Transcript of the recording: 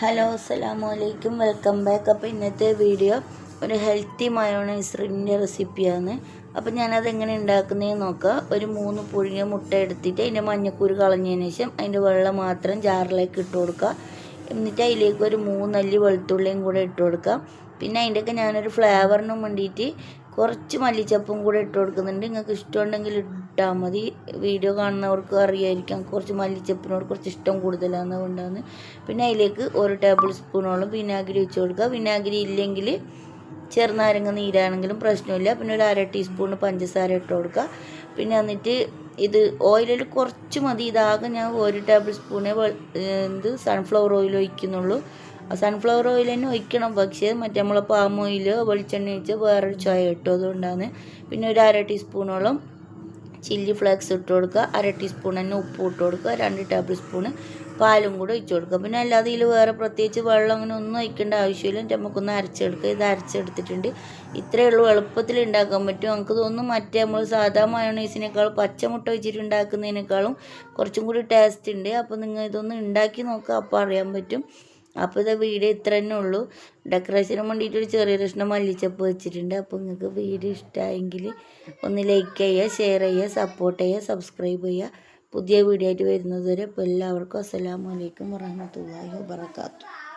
Hello അസ്സലാമലൈക്കും welcome back. അപ്പോൾ ഇന്നത്തെ വീഡിയോ ഒരു ഹെൽത്തി മയോണൈസറിന്റെ റെസിപ്പിയാണ്. അപ്പോൾ ഞാനത് എങ്ങനെ ഉണ്ടാക്കുന്നതെന്ന് നോക്കാം. ഒരു മൂന്ന് പുഴുങ്ങിയ മുട്ട എടുത്തിട്ട് അതിന്റെ മഞ്ഞക്കൂര് കളഞ്ഞതിന് ശേഷം അതിന്റെ വെള്ളം മാത്രം ജാറിലേക്ക് ഇട്ട് കൊടുക്കുക. എന്നിട്ട് അതിലേക്ക് ഒരു മൂന്നല്ലി വെളുത്തുള്ളിയും കൂടെ ഇട്ട് കൊടുക്കാം പിന്നെ അതിന്റെയൊക്കെ ഞാനൊരു ഫ്ലേവറിനും വേണ്ടിയിട്ട് കുറച്ച് മല്ലിച്ചപ്പും കൂടെ ഇട്ട് കൊടുക്കുന്നുണ്ട്. നിങ്ങൾക്ക് ഇഷ്ടമുണ്ടെങ്കിൽ ഇട്ടാൽ മതി. വീഡിയോ കാണുന്നവർക്ക് അറിയായിരിക്കാം. കുറച്ച് മല്ലിച്ചപ്പിനോട് കുറച്ച് ഇഷ്ടം കൂടുതലാണ് കൊണ്ടാണ് പിന്നെ അതിലേക്ക് ഒരു ടേബിൾ സ്പൂണോളം വിനാഗിരി വെച്ച് കൊടുക്കുക. വിനാഗിരി ഇല്ലെങ്കിൽ ചെറുനാരങ്ങ നീരാണെങ്കിലും പ്രശ്നമില്ല. പിന്നെ ഒരു അര ടീസ്പൂൺ പഞ്ചസാര ഇട്ട് കൊടുക്കുക. പിന്നെ എന്നിട്ട് ഇത് ഓയിലിൽ കുറച്ച് മതി. ഇതാകെ ഞാൻ ഒരു ടേബിൾ സ്പൂണേ എന്ത് സൺഫ്ലവർ ഓയിൽ ഒഴിക്കുന്നുള്ളൂ. സൺഫ്ലവർ ഓയിൽ തന്നെ ഒഴിക്കണം. പക്ഷേ മറ്റേ നമ്മളെ പാം ഓയിൽ വെളിച്ചെണ്ണ ഒഴിച്ച് വേറൊരു ചായ ഇട്ടു അതുകൊണ്ടാണ് പിന്നെ ഒരു അര ടീസ്പൂണോളം ചില്ലി ഫ്ലേക്സ് ഇട്ട് കൊടുക്കുക അര ടീസ്പൂൺ തന്നെ ഉപ്പ് ഇട്ട് കൊടുക്കുക രണ്ട് ടേബിൾ സ്പൂണ് പാലും കൂടെ ഒഴിച്ചു കൊടുക്കുക. പിന്നെ അല്ലാതെ ഇതിൽ വേറെ പ്രത്യേകിച്ച് വെള്ളം അങ്ങനെ ഒന്നും ഒഴിക്കേണ്ട ആവശ്യമില്ല. നമുക്കൊന്ന് അരച്ചെടുക്കുക. ഇത് അരച്ചെടുത്തിട്ടുണ്ട്. ഇത്രയേ ഉള്ളൂ. എളുപ്പത്തിൽ ഉണ്ടാക്കാൻ പറ്റും. നമുക്ക് തോന്നുന്നു മറ്റേ നമ്മൾ സാധാ മയോണൈസിനേക്കാളും പച്ചമുട്ട വെച്ചിട്ട് ഉണ്ടാക്കുന്നതിനേക്കാളും കുറച്ചും കൂടി ടേസ്റ്റ് ഉണ്ട്. അപ്പോൾ നിങ്ങൾ ഇതൊന്ന് ഉണ്ടാക്കി നോക്കുക. അപ്പോൾ അറിയാൻ പറ്റും. അപ്പോൾ ഇത് വീഡിയോ ഇത്ര തന്നെ ഉള്ളൂ. ഡെക്കറേഷന് വേണ്ടിയിട്ട് ഒരു ചെറിയ കഷ്ണം മല്ലിച്ചപ്പ് വെച്ചിട്ടുണ്ട്. അപ്പോൾ നിങ്ങൾക്ക് വീഡിയോ ഇഷ്ടമായെങ്കിൽ ഒന്ന് ലൈക്ക് ചെയ്യുക ഷെയർ ചെയ്യുക സപ്പോർട്ട് ചെയ്യുക സബ്സ്ക്രൈബ് ചെയ്യുക. പുതിയ വീഡിയോ ആയിട്ട് വരുന്നത് വരെ അപ്പോൾ എല്ലാവർക്കും അസ്സലാമു അലൈക്കും വറഹ്മത്തുള്ളാഹി വബറകാതുഹു.